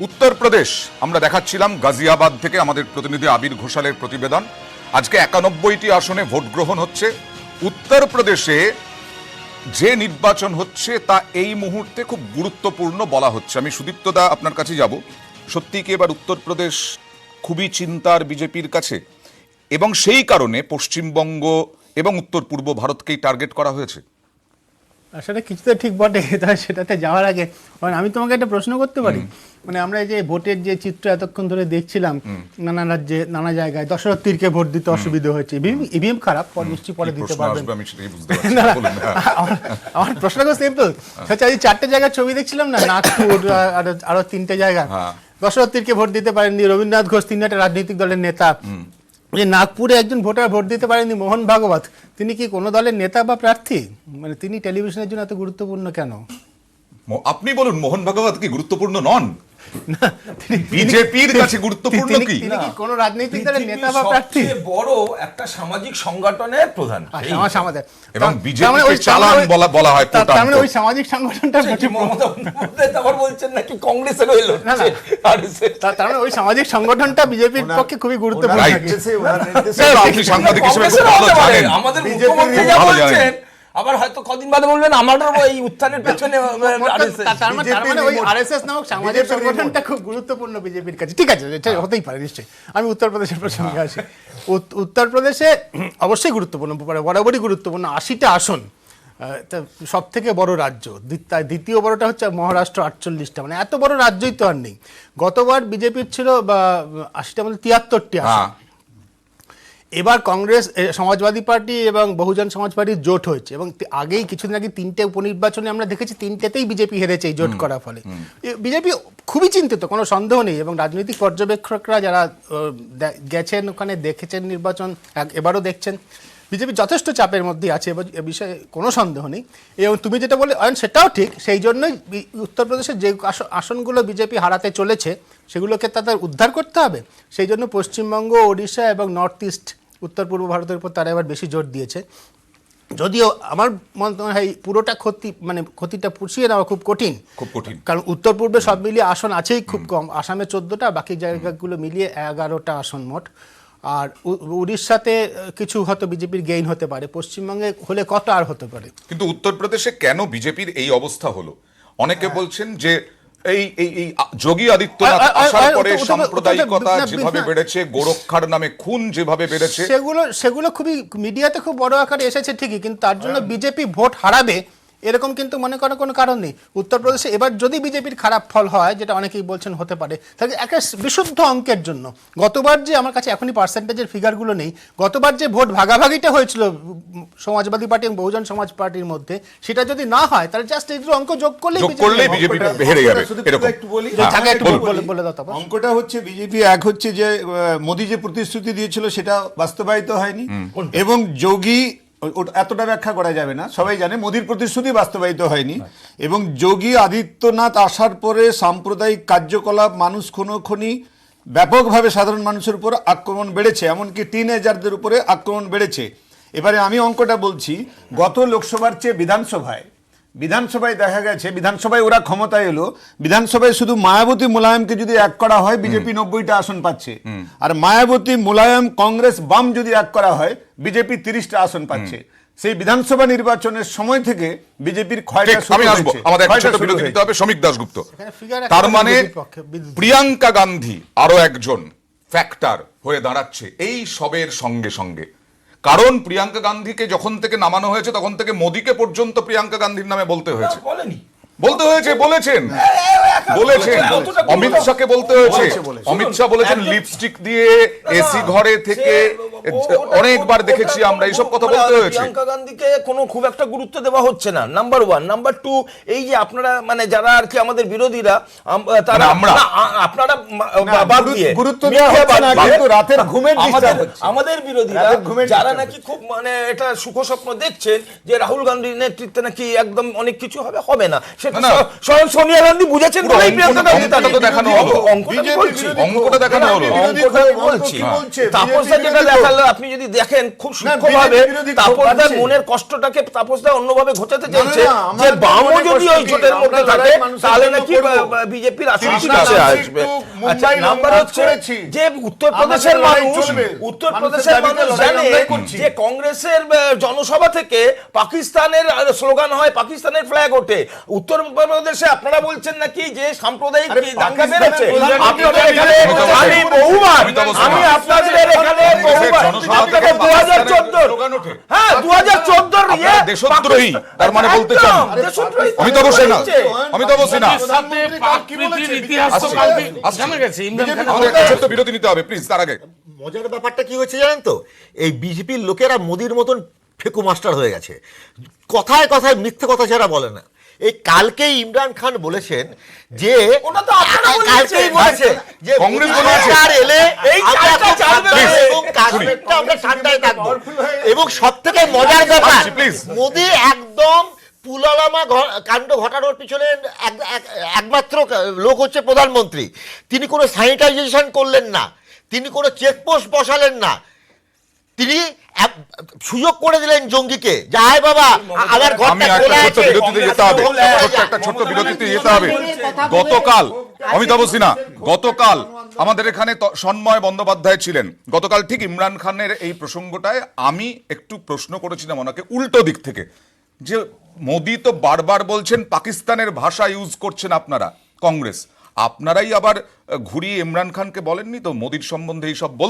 উত্তরপ্রদেশ আমরা দেখাচ্ছিলাম গাজিয়াবাদ থেকে আমাদের প্রতিনিধি আবির ঘোষালের প্রতিবেদন। আজকে একানব্বইটি আসনে ভোট গ্রহণ হচ্ছে। উত্তরপ্রদেশে যে নির্বাচন হচ্ছে, তা এই মুহূর্তে খুব গুরুত্বপূর্ণ বলা হচ্ছে। আমি সুদীপ্ত দা আপনার কাছে যাব। সত্যি কি এবার উত্তরপ্রদেশ খুবই চিন্তার বিজেপির কাছে? এবং সেই কারণে পশ্চিমবঙ্গ এবং উত্তর পূর্ব ভারতকেই টার্গেট করা হয়েছে। সেটা কিছুটা ঠিক বটে তাই সেটাতে যাওয়ার আগে। কারণ আমি তোমাকে একটা প্রশ্ন করতে পারি। মানে আমরা এই যে ভোটের যে চিত্র এতক্ষণ ধরে দেখছিলাম নানা রাজ্যে নানা জায়গায় দশরথ তীরকে ভোট দিতে অসুবিধা হয়েছে। ইভিএম খারাপ পর নিশ্চয়ই পরে দিতে প্রশ্ন পারবেন। আসবে আমি সেটাই বুঝতে পারছি। না, না, না, বলুন, হ্যাঁ। আমার আমার এই চারটে জায়গার ছবি দেখছিলাম না নাগপুর আরও আরও তিনটে জায়গা। হ্যাঁ। দশরথ তীরকে ভোট দিতে পারেননি রবীন্দ্রনাথ ঘোষ তিনি একটা রাজনৈতিক দলের নেতা। যে নাগপুরে একজন ভোটার ভোট দিতে পারেননি মোহন ভাগবত, তিনি কি কোনো দলের নেতা বা প্রার্থী? মানে তিনি টেলিভিশনের জন্য এত গুরুত্বপূর্ণ কেন? আপনি বলুন, মোহন ভাগবত কি গুরুত্বপূর্ণ নন? বিজেপির কাছে গুরুত্বপূর্ণ কি? তিনি কি কোনো রাজনৈতিক দলের নেতা বা প্রার্থী? বড় একটা সামাজিক সংগঠনের প্রধান। আচ্ছা, আমার সমাজে এবং তার মানে ওই চালান বলা- বলা হয় তার- মানে ওই সামাজিক সংগঠনটা মমতা আবার বলছেন নাকি কংগ্রেসের সে- তার মানে ওই সামাজিক সংগঠনটা বিজেপির পক্ষে খুবই গুরুত্বপূর্ণ. আপনি সাংবাদিক হিসেবে খুব ভালো জানেন। আমাদের মুখ্যমন্ত্রী যা বলছেন। আবার হয়তো কদিন বাদে বলবেন আমারও এই উত্থানের পেছনে তার মানে- মানে ওই আরএসএস নামক সামাজিক সংগঠনটা খুব গুরুত্বপূর্ণ বিজেপির কাছে। ঠিক আছে এটা হতেই পারে নিশ্চয়ই। আমি উত্তরপ্রদেশের প্রসঙ্গে আসি। উত্তরপ্রদেশে অবশ্যই গুরুত্বপূর্ণ বরাবরই গুরুত্বপূর্ণ। আশিটা আসন সব থেকে বড় রাজ্য। দ্বিতীয় বড়টা হচ্ছে মহারাষ্ট্র আটচল্লিশটা। মানে এত বড় রাজ্যই তো আর নেই। গতবার বিজেপির ছিল বা আশিটা মানে তিয়াত্তরটি আসন। হ্যাঁ। এবার কংগ্রেস সমাজবাদী পার্টি এবং বহুজন সমাজ পার্টির জোট হয়েছে এবং আগেই কিছুদিন আগে তিনটে উপনির্বাচনে আমরা দেখেছি তিনটেতেই বিজেপি হেরেছে এই জোট করার ফলে। বিজেপি খুবই চিন্তিত কোনো সন্দেহ নেই এবং রাজনৈতিক পর্যবেক্ষকরা যারা গেছেন ওখানে দেখেছেন নির্বাচন এবারও দেখছেন বিজেপি যথেষ্ট চাপের মধ্যে আছে এ বিষয়ে কোনো সন্দেহ নেই। এবং তুমি যেটা বলে অয়ন সেটাও ঠিক সেই জন্যই উত্তরপ্রদেশের যে আস- আসনগুলো বিজেপি হারাতে চলেছে সেগুলোকে তাদের উদ্ধার করতে হবে। সেই জন্য পশ্চিমবঙ্গ ওড়িশা এবং নর্থ ইস্ট উত্তর পূর্ব ভারতের উপর তারা এবার বেশি জোর দিয়েছে। যদিও আমার মনে হয় পুরোটা ক্ষতি মানে ক্ষতিটা পুষিয়ে নেওয়া খুব কঠিন। খুব কঠিন। কারণ উত্তর পূর্বে সব মিলিয়ে আসন আছেই খুব কম। আসামে চোদ্দোটা বাকি জায়গাগুলো মিলিয়ে এগারোটা আসন মোট। আর উড়িষ্যাতে কিছু হয়তো বিজেপির গেইন হতে পারে। পশ্চিমবঙ্গে হলে কত আর হতে পারে? কিন্তু উত্তরপ্রদেশে কেন বিজেপির এই অবস্থা হলো? অনেকে বলছেন যে এই এই এই যোগী আদিত্যনাথ আসার পরে সাম্প্রদায়িকতা যেভাবে বেড়েছে গোরক্ষার নামে খুন যেভাবে বেড়েছে। সেগুলো সেগুলো খুবই মিডিয়াতে খুব বড় আকারে এসেছে ঠিকই কিন্তু তার জন্য বিজেপি ভোট হারাবে এরকম কিন্তু মনে করার কোনো কারণ নেই উত্তরপ্রদেশে এবার যদি বিজেপির খারাপ ফল হয় যেটা অনেকেই বলছেন হতে পারে তাহলে একটা বিশুদ্ধ অঙ্কের জন্য গতবার যে আমার কাছে এখনই পার্সেন্টেজের ফিগারগুলো নেই গতবার যে ভোট ভাগাভাগিটা হয়েছিল সমাজবাদী পার্টি এবং বহুজন সমাজ পার্টির মধ্যে সেটা যদি না হয় তাহলে জাস্ট এই দুটো অঙ্ক যোগ করলেই হবে। বিজেপি অঙ্কটা- হেরে যাবে এরকম একটু বলি। হ্যাঁ, একটু বলে- দাও তারপর। অঙ্কটা হচ্ছে বিজেপি এক হচ্ছে যে আহ, মোদী যে প্রতিশ্রুতি দিয়েছিল সেটা বাস্তবায়িত হয়নি এবং যোগী এতটা ব্যাখ্যা করা যাবে না। সবাই জানে মোদির প্রতিশ্রুতি বাস্তবায়িত হয়নি এবং যোগী আদিত্যনাথ আসার পরে সাম্প্রদায়িক কার্যকলাপ, মানুষ খুনোখুনি, ব্যাপকভাবে সাধারণ মানুষের উপর আক্রমণ বেড়েছে, এমনকি টিনেজারদের উপরে আক্রমণ বেড়েছে। এবারে আমি অঙ্কটা বলছি, গত লোকসভার চেয়ে বিধানসভায় বিধানসভায় দেখা গেছে বিধানসভায় ওরা ক্ষমতায় এলো বিধানসভায় শুধু মায়াবতী মুলায়মকে যদি এক করা হয় বিজেপি নব্বইটা আসন পাচ্ছে। আর মায়াবতী মুলায়ম কংগ্রেস বাম যদি এক করা হয় বিজেপি তিরিশটা আসন পাচ্ছে। সেই বিধানসভা নির্বাচনের সময় থেকে বিজেপির হবে শ্রমিক figure তার মানে। প্রিয়াঙ্কা গান্ধী আরও একজন ফ্যাক্টর হয়ে দাঁড়াচ্ছে এই সবের সঙ্গে সঙ্গে। কারণ প্রিয়াঙ্কা গান্ধীকে যখন থেকে নামানো হয়েছে তখন থেকে মোদীকে পর্যন্ত প্রিয়াঙ্কা গান্ধীর নামে বলতে হয়েছে। বলেনি। বলতে হয়েছে বলেছেন। বলেছেন। অমিত শাহকে বলতে হয়েছে। অমিত শাহ বলেছেন লিপস্টিক দিয়ে এসি ঘরে থেকে অনেকবার দেখেছি আমরা এইসব কথা বলতে হয়েছে প্রিয়াঙ্কা গান্ধীকে কোনো খুব একটা গুরুত্ব দেওয়া হচ্ছে না নাম্বার ওয়ান নাম্বার টু এই যে আপনারা মানে যারা আর কি আমাদের বিরোধীরা তারা মানে আমরা। আপনারা বাদ দিয়ে গুরুত্ব দেওয়া হচ্ছে না, কিন্তু রাতের ঘুমের আমাদের হচ্ছে। আমাদের বিরোধীরা যারা নাকি খুব মানে এটা সুখ স্বপ্ন দেখছেন যে রাহুল গান্ধীর নেতৃত্বে নাকি একদম অনেক কিছু হবে হবে না সেটা। স্বয়ং সোনিয়া গান্ধী বুঝেছেন বলেই প্রিয়াঙ্কা গান্ধী অঙ্কটা তো দেখানো হলো। অঙ্কটা বলছি। অঙ্কটা দেখানো হলো। বিরোধী অঙ্কটা বলছি তাপসদা যেটা দেখা আপনি যদি দেখেন খুব সূক্ষ্মভাবে তাপসদার মনের কষ্টটাকে তাপসদা অন্যভাবে ঘোচাতে চাইছে যে বামও যদি ওই জোটের মধ্যে থাকে তাহলে নাকি বিজেপির। আসবে। আচ্ছা নাম্বার হচ্ছে যে উত্তরপ্রদেশের মানুষ উত্তরপ্রদেশের মানুষ জানে যে কংগ্রেসের জনসভা থেকে পাকিস্তানের স্লোগান হয় পাকিস্তানের ফ্ল্যাগ ওঠে। উত্তরপ্রদেশে আপনারা বলছেন নাকি যে সাম্প্রদায়িক দাঙ্গা বেড়েছে? আমি বহুবার আমি আপনাদের এখানে বহুবার হ্যাঁ দেশদ্রোহী, তার মানে বলতে চান? অমিতাভ অমিতাভ কালকে আমাদের বিরতি নিতে হবে প্লিজ তার আগে। মজার ব্যাপারটা কি হচ্ছে জানেন তো? এই বিজেপির লোকেরা মোদির মতন ফেকু মাস্টার হয়ে গেছে। কথায় কথায় মিথ্যে কথা ছাড়া বলে না। এই কালকেই ইমরান খান বলেছেন যে ওটা তো আপনারা বলেছেন। যে কংগ্রেস বলেছে। সরকার এলে এই আমরা চালবে এবং কাশ্মীরটা আমরা ঠান্ডায় থাকব এবং সব থেকে মজার ব্যাপার মোদি একদম পুলালামা কাণ্ড ঘটানোর পিছনে এক- এক- একমাত্র লোক হচ্ছে প্রধানমন্ত্রী। তিনি কোনো স্যানিটাইজেশন করলেন না তিনি কোনো চেকপোস্ট বসালেন না। তিনি সুযোগ করে দিলেন জঙ্গিকে যে আয় বাবা আমার ঘরটা খোলা ছোট্ট আছে। একটা ছোট্ট বিরতিতে যেতে হবে। গতকাল অমিতাভ সিনহা গতকাল আমাদের এখানে সন্ময় বন্দ্যোপাধ্যায় ছিলেন। গতকাল ঠিক ইমরান খানের এই প্রসঙ্গটায় আমি একটু প্রশ্ন করেছিলাম ওনাকে উল্টো দিক থেকে। যে মোদি তো বারবার বলছেন পাকিস্তানের ভাষা ইউজ করছেন আপনারা, কংগ্রেস। আপনারাই আবার ঘুরিয়ে ইমরান খানকে বলেননি তো? মোদির সম্বন্ধে এইসব বল